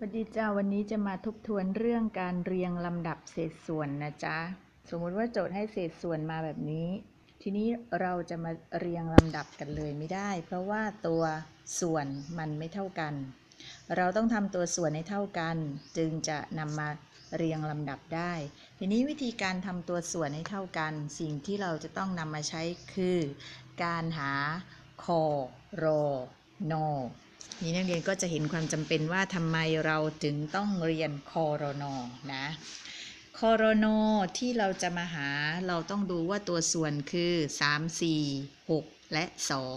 สวัสดีจ้าวันนี้จะมาทบทวนเรื่องการเรียงลำดับเศษส่วนนะจ๊ะ สมมุติว่าโจทย์ให้เศษส่วนมาแบบนี้ ทีนี้เราจะมาเรียงลำดับกันเลยไม่ได้ เพราะว่าตัวส่วนมันไม่เท่ากัน เราต้องทำตัวส่วนให้เท่ากัน จึงจะนำมาเรียงลำดับได้ ทีนี้วิธีการทำตัวส่วนให้เท่ากัน สิ่งที่เราจะต้องนำมาใช้คือ การหาคอรอนอ นี่นักเรียนก็จะเห็นความจำเป็นว่าทำไมเราถึงต้องเรียนคอรนอนะคอรนอที่เราจะมาหาเราต้องดูว่าตัวส่วนคือ 3 4 6 และ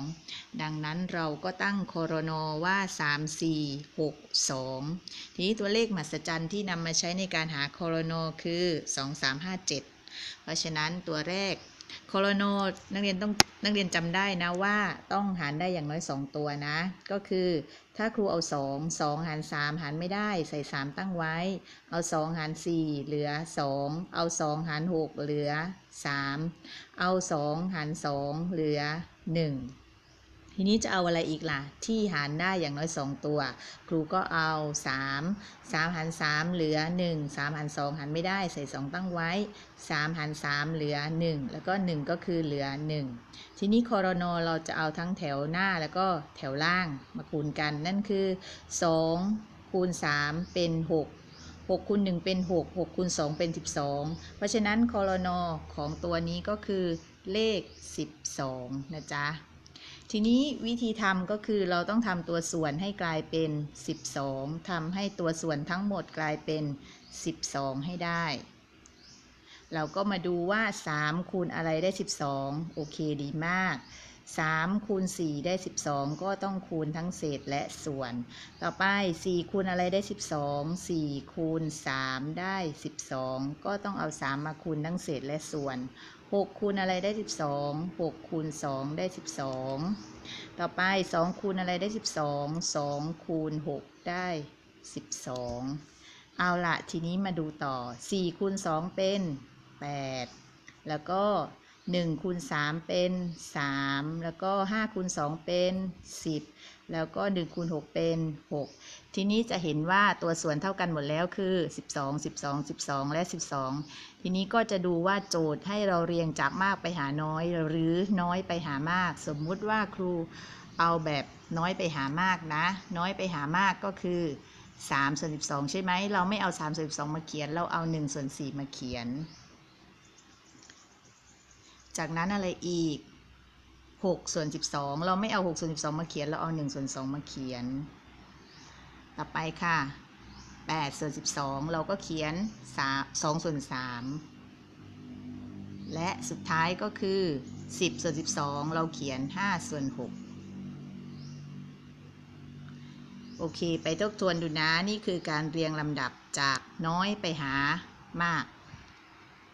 2 ดังนั้นเราก็ตั้งคอรนอว่า 3 4 6 2 ทีนี้ตัวเลขมหัศจรรย์ที่นำมาใช้ในการหาคอรนอคือ 2 3 5 7 เพราะฉะนั้นตัวแรก โคโลโนนักเรียนต้องนักเรียนจำได้นะว่าต้องหารได้อย่างน้อย 2 ตัวนะ ก็คือถ้าครูเอา 2 2 หาร 3 หารไม่ได้ใส่ 3 ตั้งไว้ เอา 2 หาร 4 เหลือ 2 เอา 2 หาร 6 เหลือ 3 เอา 2 หาร 2 เหลือ 1 ทีนี้จะเอาอะไรอีกล่ะ ที่หารได้อย่างน้อย 2 ตัว ครูก็เอา 3 3หาร3เหลือ 1 3หาร2หารไม่ได้ใส่ 2 ตั้งไว้ 3หาร3เหลือ 1 แล้วก็ 1 ก็คือเหลือ 1 ทีนี้คอรนอเราจะเอาทั้งแถวหน้าแล้วก็แถวล่างมาคูณกัน นั่นคือ 2 คูณ 3 เป็น 6 6คูณ1เป็น 6 6คูณ2เป็น 12 เพราะฉะนั้นคอรนอของตัวนี้ก็คือเลข 12 นะจ๊ะ ทีนี้วิธีทำก็คือเราต้องทำตัวส่วนให้กลายเป็น 12ทำให้ตัวส่วนทั้งหมดกลายเป็น 12 ให้ได้ เราก็มาดูว่า 3 คูณอะไรได้ 12 โอเคดีมาก 3คูณ4ได้ 12 ก็ต้องคูณทั้งเศษและส่วน ต่อไป 4คูณอะไรได้ 12 4คูณ3ได้ 12 ก็ต้องเอา 3 มาคูณทั้งเศษและส่วน 6คูณอะไรได้ 12 6คูณ2ได้ 12 ต่อไป 2คูณอะไรได้ 12 2คูณ6ได้ 12 เอาละทีนี้มาดูต่อ 4คูณ2เป็น 8 แล้วก็ 1คูณ3เป็น 3 แล้วก็5คูณ2เป็น 10 แล้วก็1คูณ6เป็น 6 ทีนี้จะเห็นว่าตัวส่วนเท่ากันหมดแล้วคือ 12 12 12 และ 12 ทีนี้ก็จะดูว่าโจทย์ให้เราเรียงจากมากไปหาน้อย หรือน้อยไปหามาก สมมุติว่าครูเอาแบบน้อยไปหามากนะ น้อยไปหามากก็คือ3ส่วน12 ใช่ไหม เราไม่เอา3ส่วน12 มาเขียน เราเอา1ส่วน4มาเขียน จากนั้นอะไรอีก6ส่วน12 เราไม่เอา6ส่วน12 มาเขียน เราเอา1ส่วน2มาเขียน ต่อไปค่ะ8ส่วน12 เราก็เขียน3 2ส่วน3และสุดท้ายก็คือ 10ส่วน12 เราเขียน 5 ส่วน 6 โอเค ไปทบทวนดูนะ นี่คือการเรียงลำดับจากน้อยไปหามาก